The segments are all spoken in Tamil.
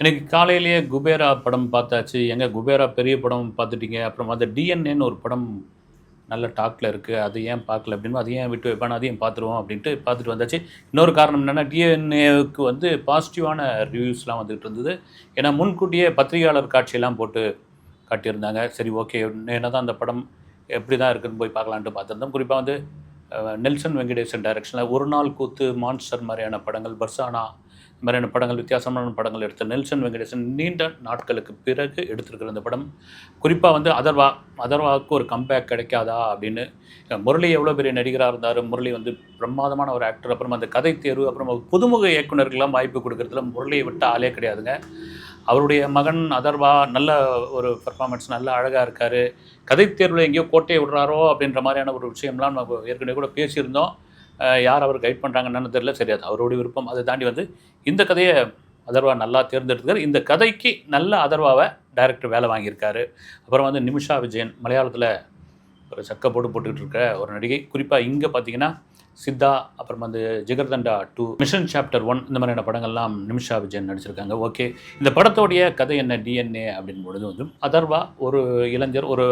எனக்கு காலையிலேயே குபேரா படம் பார்த்தாச்சு. எங்கே குபேரா பெரிய படம் பார்த்துட்டீங்க. அப்புறம் அந்த டிஎன்ஏன்னு ஒரு படம் நல்ல டாக்கில் இருக்குது அது ஏன் பார்க்கல அப்படின்னு அது ஏன் விட்டு வைப்பான அதையும் பார்த்துருவோம் அப்படின்ட்டு பார்த்துட்டு வந்தாச்சு. இன்னொரு காரணம் என்னென்னா டிஎன்ஏவுக்கு வந்து பாசிட்டிவான ரிவ்யூஸ்லாம் வந்துகிட்டு இருந்தது. ஏன்னா முன்கூட்டியே பத்திரிகையாளர் காட்சியெல்லாம் போட்டு காட்டியிருந்தாங்க. சரி ஓகே என்ன தான் அந்த படம் எப்படி தான் இருக்குன்னு போய் பார்க்கலான்ட்டு பார்த்துருந்தோம். குறிப்பாக வந்து நெல்சன் வெங்கடேசன் டைரக்ஷனில் ஒரு நாள் கூத்து மான்ஸ்டர் மாதிரியான படங்கள் பர்சானா இந்த மாதிரியான படங்கள் வித்தியாசமான படங்கள் எடுத்த நெல்சன் வெங்கடேசன் நீண்ட நாட்களுக்கு பிறகு எடுத்திருக்கிற இந்த படம். குறிப்பாக வந்து அதர்வா அதர்வாவுக்கு ஒரு கம்பேக் கிடைக்காதா அப்படின்னு முரளி எவ்வளோ பெரிய நடிகராக இருந்தார் முரளி வந்து பிரமாதமான ஒரு ஆக்டர் அப்புறம் அந்த கதை தேர்வு அப்புறம் புதுமுக இயக்குநர்கள்லாம் வாய்ப்பு கொடுக்கறதுல முரளியை விட்டு ஆளே கிடையாதுங்க. அவருடைய மகன் அதர்வா நல்ல ஒரு பெர்ஃபார்மன்ஸ் நல்ல அழகாக இருக்கார். கதை தேர்வில் எங்கேயோ கோட்டையை விடுறாரோ அப்படின்ற மாதிரியான ஒரு விஷயம்லாம் நம்ம ஏற்கனவே கூட பேசியிருந்தோம். யார் அவர் கைட் பண்ணுறாங்கன்னு தெரியல சரி அது அவருடைய விருப்பம். அதை தாண்டி வந்து இந்த கதையை அதர்வா நல்லா தேர்ந்தெடுத்துக்கார் இந்த கதைக்கு நல்ல அதர்வாவை டைரக்டர் வேலை வாங்கியிருக்காரு. அப்புறம் வந்து நிமிஷா விஜயன் மலையாளத்தில் ஒரு சக்கை போட்டு போட்டுக்கிட்டு இருக்க ஒரு நடிகை. குறிப்பாக இங்கே பார்த்தீங்கன்னா சித்தா அப்புறம் வந்து Jigarthanda two mission chapter one இந்த மாதிரியான படங்கள்லாம் நிமிஷா விஜயன் நடிச்சிருக்காங்க. ஓகே இந்த படத்தோடைய கதை என்ன டிஎன்ஏ அப்படின் பொழுது வந்து அதர்வா ஒரு இளைஞர் ஒரு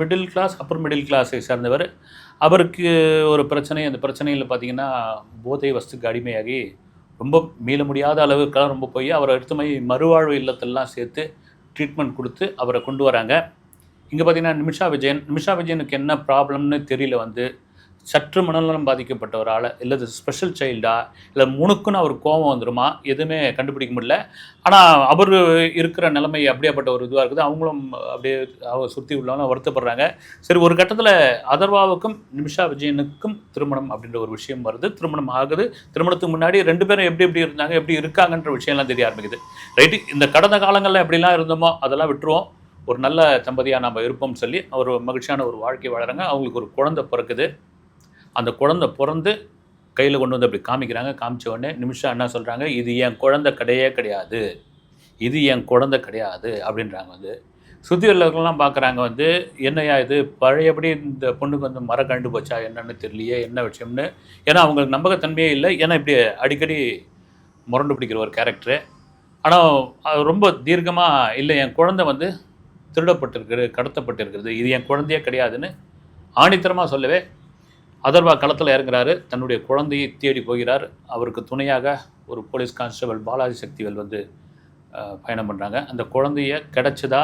மிடில் கிளாஸ் அப்பர் மிடில் கிளாஸை சேர்ந்தவர். அவருக்கு ஒரு பிரச்சனை அந்த பிரச்சனையில் பார்த்தீங்கன்னா போதை வஸ்துக்கு அடிமையாகி ரொம்ப மீள முடியாத அளவுக்கெல்லாம் ரொம்ப போய் அவரை எடுத்து போய் மறுவாழ்வு இல்லத்தெல்லாம் சேர்த்து ட்ரீட்மெண்ட் கொடுத்து அவரை கொண்டு வராங்க. இங்கே பார்த்தீங்கன்னா நிமிஷா விஜயன் நிமிஷா விஜயனுக்கு என்ன ப்ராப்ளம்னு தெரியல வந்து. சற்று மனநலம் பாதிக்கப்பட்ட ஒரு ஆளை இல்லை ஸ்பெஷல் சைல்டா இல்லை முணுக்குன்னு அவர் கோபம் வந்துருமா? எதுவுமே கண்டுபிடிக்க முடியல. ஆனால் அவர் இருக்கிற நிலைமை அப்படியாப்பட்ட ஒரு இதுவாக இருக்குது. அவங்களும் அப்படியே அவர் சுற்றி உள்ளவங்க வருத்தப்படுறாங்க. சரி ஒரு கட்டத்தில் அதர்வாவுக்கும் நிமிஷா விஜயனுக்கும் திருமணம் அப்படின்ற ஒரு விஷயம் வருது. திருமணம் ஆகுது. திருமணத்துக்கு முன்னாடி ரெண்டு பேரும் எப்படி எப்படி இருந்தாங்க எப்படி இருக்காங்கன்ற விஷயம்லாம் தெரிய ஆரம்பிக்குது. ரைட்டு இந்த கடந்த காலங்களில் எப்படிலாம் இருந்தோமோ அதெல்லாம் விட்டுருவோம். ஒரு நல்ல தம்பதியாக நம்ம இருப்போம்னு சொல்லி ஒரு மகிழ்ச்சியான ஒரு வாழ்க்கை வாழறாங்க. அவங்களுக்கு ஒரு குழந்தை பிறக்குது. அந்த குழந்தை பிறந்து கையில் கொண்டு வந்து அப்படி காமிக்கிறாங்க. காமிச்ச உடனே நிமிஷம் என்ன சொல்கிறாங்க இது என் குழந்தை கிடையே கிடையாது. இது என் குழந்தை கிடையாது அப்படின்றாங்க வந்து. சுற்றி உள்ளவர்கள்லாம் பார்க்குறாங்க வந்து என்னையா இது? பழையபடி இந்த பொண்ணுக்கு வந்து மரம் கண்டு போச்சா என்னன்னு தெரியலையே என்ன விஷயம்னு. ஏன்னா அவங்களுக்கு நம்பகத்தன்மையே இல்லை. ஏன்னா இப்படி அடிக்கடி முரண்டு பிடிக்கிற ஒரு கேரக்டரு ஆனால் அது ரொம்ப தீர்க்கமாக இல்லை. என் குழந்தை வந்து திருடப்பட்டிருக்கிறது கடத்தப்பட்டிருக்கிறது. இது என் குழந்தையே கிடையாதுன்னு ஆணித்தரமாக சொல்லவே அதர்வா களத்தில் இறங்குறாரு. தன்னுடைய குழந்தையை தேடி போகிறார். அவருக்கு துணையாக ஒரு போலீஸ் கான்ஸ்டபிள் பாலாஜி சக்திவேல் வந்து பயணம் பண்ணுறாங்க அந்த குழந்தைய கிடச்சதா?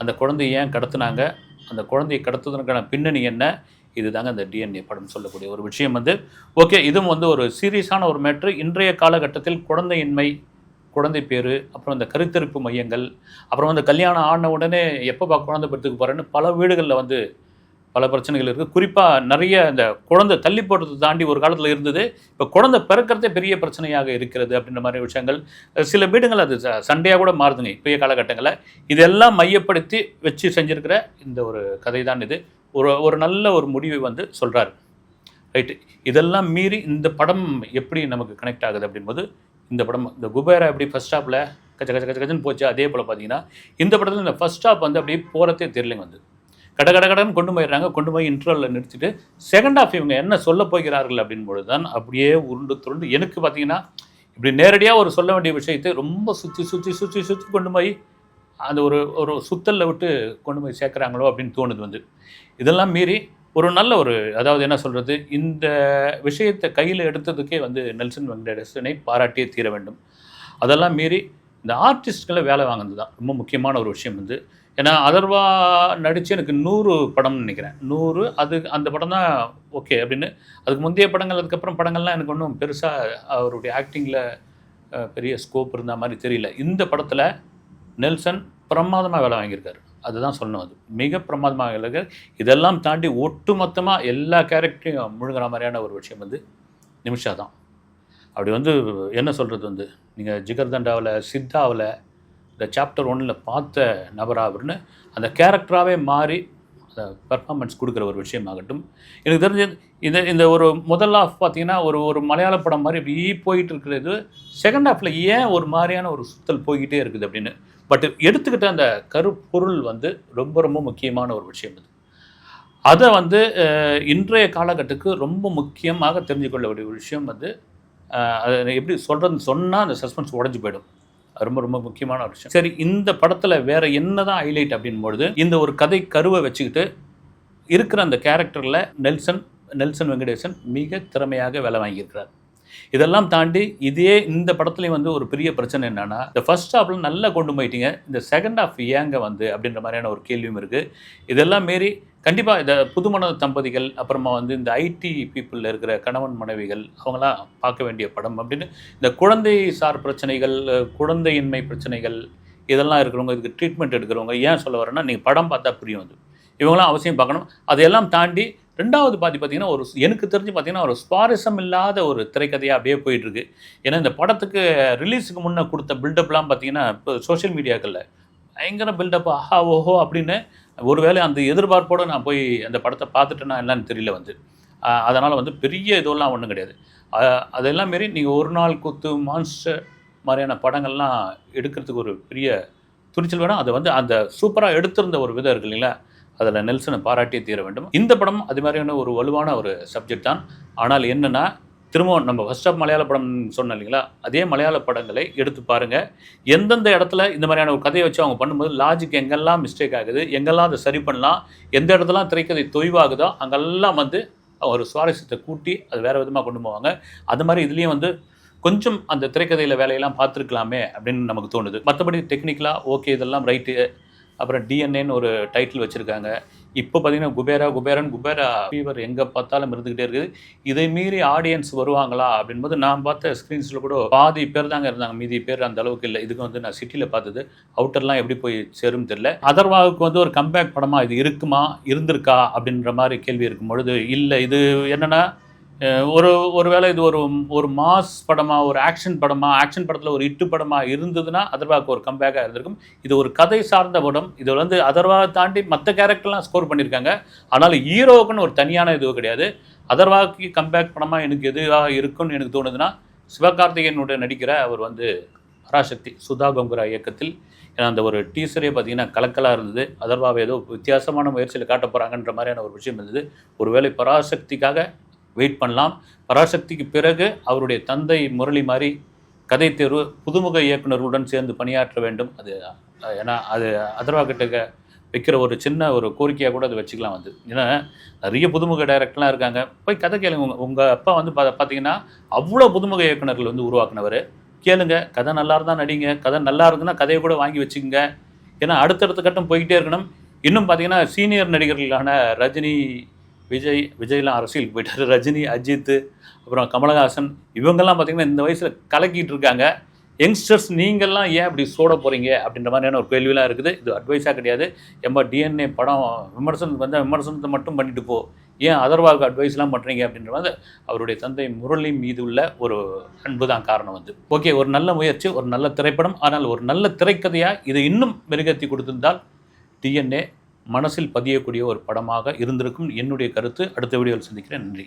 அந்த குழந்தைய ஏன் கடத்துனாங்க? அந்த குழந்தையை கடத்துவதற்கான பின்னணி என்ன? இதுதாங்க அந்த டிஎன்ஏ படம் சொல்லக்கூடிய ஒரு விஷயம் வந்து. ஓகே இதுவும் வந்து ஒரு சீரியஸான ஒரு மேட்ரு. இன்றைய காலகட்டத்தில் குழந்தையின்மை குழந்தை பேர் அப்புறம் இந்த கருத்தரிப்பு மையங்கள் அப்புறம் வந்து கல்யாணம் ஆன உடனே எப்போ குழந்தை பெற்றுக்கு போகிறேன்னு பல வீடுகளில் வந்து பல பிரச்சனைகள் இருக்குது குறிப்பாக நிறைய இந்த குழந்தை தள்ளி போடுறதை தாண்டி ஒரு காலத்தில் இருந்தது. இப்போ குழந்தை பிறக்கிறதே பெரிய பிரச்சனையாக இருக்கிறது அப்படின்ற மாதிரி விஷயங்கள். சில வீடுகள் அது ச- சண்டையாக கூட மாறுதுங்க. இப்போய காலகட்டங்களில். இதெல்லாம் மையப்படுத்தி வச்சு செஞ்சுருக்கிற இந்த ஒரு கதை தான் இது. ஒரு ஒரு நல்ல ஒரு முடிவை வந்து சொல்கிறாரு ரைட்டு இதெல்லாம் மீறி இந்த படம் எப்படி நமக்கு கனெக்ட் ஆகுது அப்படின்போது இந்த படம் இந்த குபேரா எப்படி ஃபஸ்ட் ஸ்டாப்பில் கச்ச கச்ச கச்ச கச்சன்னு போச்சு. அதே போல் பார்த்தீங்கன்னா இந்த படத்தில் இந்த ஃபஸ்ட் ஸ்டாப் வந்து அப்படியே போகிறதே தெரியலங்க வந்து. கட கட கடன் கொண்டு போயிடுறாங்க. கொண்டு போய் இன்டர்வலில் நிறுத்திட்டு செகண்ட் ஆஃப் இவங்க என்ன சொல்ல போகிறார்கள் அப்படின் தான் அப்படியே உருண்டு துருண்டு எனக்கு பார்த்தீங்கன்னா இப்படி நேரடியாக ஒரு சொல்ல வேண்டிய விஷயத்தை ரொம்ப சுற்றி சுற்றி சுற்றி சுற்றி கொண்டு போய் அந்த ஒரு ஒரு சுத்தலில் விட்டு கொண்டு போய் சேர்க்குறாங்களோ அப்படின்னு தோணுது வந்து. இதெல்லாம் மீறி ஒரு நல்ல ஒரு அதாவது என்ன சொல்கிறது இந்த விஷயத்தை கையில் எடுத்ததுக்கே வந்து நெல்சன் வெங்கடேசனை பாராட்டியே தீர வேண்டும். அதெல்லாம் மீறி இந்த ஆர்டிஸ்ட்களை வேலை வாங்கினது தான் ரொம்ப முக்கியமான ஒரு விஷயம் வந்து ஏன்னா அதர்வா நடித்து எனக்கு நூறு படம்னு நினைக்கிறேன். நூறு அது அந்த படம் தான் ஓகே அப்படின்னு. அதுக்கு முந்தைய படங்கள் அதுக்கப்புறம் படங்கள்லாம் எனக்கு ஒன்றும் பெருசாக அவருடைய ஆக்டிங்கில் பெரிய ஸ்கோப் இருந்த மாதிரி தெரியல. இந்த படத்தில் நெல்சன் பிரமாதமாக வேலை வாங்கியிருக்காரு. அதுதான் சொல்லணும் அது. மிக பிரமாதமாக வேலை இதெல்லாம் தாண்டி ஒட்டுமொத்தமாக எல்லா கேரக்டரையும் முழுங்குற மாதிரியான ஒரு விஷயம் வந்து நிமிஷா தான். அப்படி வந்து என்ன சொல்கிறது வந்து? நீங்கள் ஜிகர்தண்டாவில் சித்தாவில் இந்த சாப்டர் ஒன்னில் பார்த்த நபரா அவர்னு அந்த கேரக்டராகவே மாறி அந்த பெர்ஃபார்மன்ஸ் கொடுக்குற ஒரு விஷயமாகட்டும். எனக்கு தெரிஞ்சது இந்த இந்த ஒரு முதல் ஆஃப் பார்த்தீங்கன்னா ஒரு ஒரு மலையாள படம் மாதிரி இப்படி போயிட்டு இருக்கிறது. செகண்ட் ஆஃபில் ஏன் ஒரு மாதிரியான ஒரு சுத்தல் போய்கிட்டே இருக்குது அப்படின்னு. பட் எடுத்துக்கிட்ட அந்த கருப்பொருள் வந்து ரொம்ப ரொம்ப முக்கியமான ஒரு விஷயம் அது அதை வந்து இன்றைய காலகட்டத்துக்கு ரொம்ப முக்கியமாக தெரிஞ்சுக்கொள்ள வேண்டிய ஒரு விஷயம் வந்து அதை எப்படி சொல்கிறதுன்னு சொன்னால் அந்த சஸ்பென்ஸ் உடஞ்சி போயிடும். ரொம்ப ரொம்ப முக்கியமான ஒரு விஷயம். சரி இந்த படத்தில் வேற என்னதான் ஹைலைட் அப்படின்பொழுது இந்த ஒரு கதை கருவை வச்சுக்கிட்டு இருக்கிற அந்த கேரக்டரில் நெல்சன் நெல்சன் வெங்கடேசன் மிக திறமையாக வேலை வாங்கியிருக்கிறார். இதெல்லாம் தாண்டி இதே இந்த படத்துலையும் வந்து ஒரு பெரிய பிரச்சனை என்னன்னா இந்த ஃபர்ஸ்ட் ஹாஃப்ல நல்லா கொண்டு போயிட்டீங்க. இந்த செகண்ட் ஹாஃப் ஏங்க வந்து? அப்படின்ற மாதிரியான ஒரு கேள்வியும் இருக்குது இதெல்லாம் மாரி கண்டிப்பாக இந்த புதுமண தம்பதிகள் அப்புறமா வந்து இந்த ஐடி பீப்புளில் இருக்கிற கணவன் மனைவிகள் அவங்களாம் பார்க்க வேண்டிய படம் அப்படின்னு இந்த குழந்தை சார் பிரச்சனைகள் குழந்தையின்மை பிரச்சனைகள் இதெல்லாம் இருக்கிறவங்க இதுக்கு ட்ரீட்மெண்ட் எடுக்கிறவங்க ஏன் சொல்ல வரேன்னா நீங்கள் படம் பார்த்தா புரியும் அது. இவங்களாம் அவசியம் பார்க்கணும். அதையெல்லாம் தாண்டி ரெண்டாவது பாதி பார்த்தீங்கன்னா ஒரு எனக்கு தெரிஞ்சு பார்த்தீங்கன்னா ஒரு சுவாரஸ்யம் இல்லாத ஒரு திரைக்கதையாக அப்படியே போயிட்டுருக்கு ஏன்னா இந்த படத்துக்கு ரிலீஸுக்கு முன்னே கொடுத்த பில்டப்லாம் பார்த்தீங்கன்னா இப்போ சோஷியல் மீடியாக்களில் பயங்கர பில்டப் ஆஹா ஓஹோ அப்படின்னு ஒருவேளை அந்த எதிர்பார்ப்போடு நான் போய் அந்த படத்தை பார்த்துட்டேன்னா என்னன்னு தெரியல வந்து. அதனால் வந்து பெரிய இதெல்லாம் ஒன்றும் கிடையாது. அதெல்லாம் மாரி நீங்கள் ஒரு நாள் குத்து மான்ஸ்டர் மாதிரியான படங்கள்லாம் எடுக்கிறதுக்கு ஒரு பெரிய துணிச்சல் வேணும். அதை வந்து அந்த சூப்பராக எடுத்திருந்த ஒரு விதம் இருக்கு இல்லைங்களா? அதில் நெல்சனை பாராட்டியே தீர வேண்டும். இந்த படம் அது மாதிரியான ஒரு வலுவான ஒரு சப்ஜெக்ட் தான். ஆனால் என்னென்னா திரும்பவும் நம்ம ஃபர்ஸ்ட் ஆஃப் மலையாள படம் சொன்னோம் இல்லைங்களா? அதே மலையாள படங்களை எடுத்து பாருங்கள் எந்தெந்த இடத்துல இந்த மாதிரியான ஒரு கதையை வச்சு அவங்க பண்ணும்போது லாஜிக் எங்கெல்லாம் மிஸ்டேக் ஆகுது எங்கெல்லாம் அதை சரி பண்ணலாம் எந்த இடத்துலாம் திரைக்கதை தொய்வாகுதோ அங்கெல்லாம் வந்து ஒரு சுவாரஸ்யத்தை கூட்டி அது வேறு விதமாக கொண்டு போவாங்க. அது மாதிரி இதுலேயும் வந்து கொஞ்சம் அந்த திரைக்கதையில் வேலையெல்லாம் பார்த்துருக்கலாமே அப்படின்னு நமக்கு தோணுது. மற்றபடி டெக்னிக்கலாக ஓகே இதெல்லாம் ரைட்டு அப்புறம் டிஎன்ஏன்னு ஒரு டைட்டில் வச்சுருக்காங்க. இப்போ பார்த்தீங்கன்னா குபேரா குபேரன் குபேரா ஃபீவர் எங்கே பார்த்தாலும் இருந்துக்கிட்டே இருக்குது. இதை மீறி ஆடியன்ஸ் வருவாங்களா அப்படின்போது நான் பார்த்த ஸ்க்ரீன்ஸில் கூட பாதி பேர் தாங்க இருந்தாங்க. மீதி பேர் அந்த அளவுக்கு இல்லை. இதுக்கு வந்து நான் சிட்டியில் பார்த்தது. அவுட்டர்லாம் எப்படி போய் சேரும் தெரியல. அதர்வாவுக்கு வந்து ஒரு கம்பேக் படமாக இது இருக்குமா இருந்திருக்கா அப்படின்ற மாதிரி கேள்வி இருக்கும் பொழுது இல்லை இது என்னென்னா ஒரு ஒருவேளை இது ஒரு ஒரு மாஸ் படமா ஒரு ஆக்ஷன் படமா ஆக்ஷன் படத்தில் ஒரு இட்டு படமா இருந்ததுன்னா அதர்வாக்கு ஒரு கம்பேக்காக இருந்திருக்கும். இது ஒரு கதை சார்ந்த படம். இது வந்து அதர்வாக தாண்டி மற்ற கேரக்டர்லாம் ஸ்கோர் பண்ணியிருக்காங்க ஆனால் ஹீரோவுக்குன்னு ஒரு தனியான இது கிடையாது. அதர்வாக்கு கம்பேக் படமாக எனக்கு எதுவாக இருக்கும்னு எனக்கு தோணுதுன்னா சிவகார்த்திகேயனுடைய நடிக்கிற அவர் வந்து பராசக்தி சுதா கங்குரா இயக்கத்தில். ஏன்னா அந்த ஒரு டீசரே பார்த்தீங்கன்னா கலக்கலாக இருந்தது. அதர்வாவை ஏதோ வித்தியாசமான முயற்சியில் காட்ட போகிறாங்கன்ற மாதிரியான ஒரு விஷயம் இருந்தது. ஒருவேளை பராசக்திக்காக வெயிட் பண்ணலாம். பராசக்திக்கு பிறகு அவருடைய தந்தை முரளி மாதிரி கதை தேர்வு புதுமுக இயக்குநர்களுடன் சேர்ந்து பணியாற்ற வேண்டும். அது ஏன்னா அது அதர்வா கிட்ட வைக்கிற ஒரு சின்ன ஒரு கோரிக்கையாக கூட அதை வச்சுக்கலாம் வந்து ஏன்னா நிறைய புதுமுக டைரக்டர்லாம் இருக்காங்க. போய் கதை கேளுங்க. உங்கள் உங்கள் அப்பா வந்து பா பார்த்தீங்கன்னா அவ்வளோ புதுமுக இயக்குனர்கள் வந்து உருவாக்குனவர். கேளுங்க. கதை நல்லா இருந்தால் நடிங்க. கதை நல்லா இருக்குன்னா கதையை கூட வாங்கி வச்சுக்கோங்க. ஏன்னா அடுத்தடுத்த கட்டம் போய்கிட்டே இருக்கணும். இன்னும் பார்த்தீங்கன்னா சீனியர் நடிகர்களான ரஜினி விஜய் விஜய்லாம் அரசியலுக்கு போயிட்டார். ரஜினி அஜித் அப்புறம் கமலஹாசன் இவங்கெல்லாம் பார்த்திங்கன்னா இந்த வயசில் கலக்கிட்டு இருக்காங்க. யங்ஸ்டர்ஸ் நீங்கள்லாம் ஏன் இப்படி சோட போகிறீங்க அப்படின்ற மாதிரியான ஒரு கேள்விலாம் இருக்குது. இது அட்வைஸாக கிடையாது. எம்ப டிஎன்ஏ படம் விமர்சனத்துக்கு வந்தால் விமர்சனத்தை மட்டும் பண்ணிட்டு போ. ஏன் அதர்வாவுக்கு அட்வைஸ்லாம் பண்ணுறீங்க அப்படின்ற மாதிரி அவருடைய தந்தை முரளி மீது உள்ள ஒரு அன்பு தான் காரணம் வந்து. ஓகே ஒரு நல்ல முயற்சி ஒரு நல்ல திரைப்படம். ஆனால் ஒரு நல்ல திரைக்கதையாக இதை இன்னும் மெருகத்தி கொடுத்திருந்தால் டிஎன்ஏ மனசில் பதியக்கூடிய ஒரு படமாக இருந்திருக்கும். என்னுடைய கருத்து. அடுத்த வீடியோவில் சந்திக்கிறேன். நன்றி.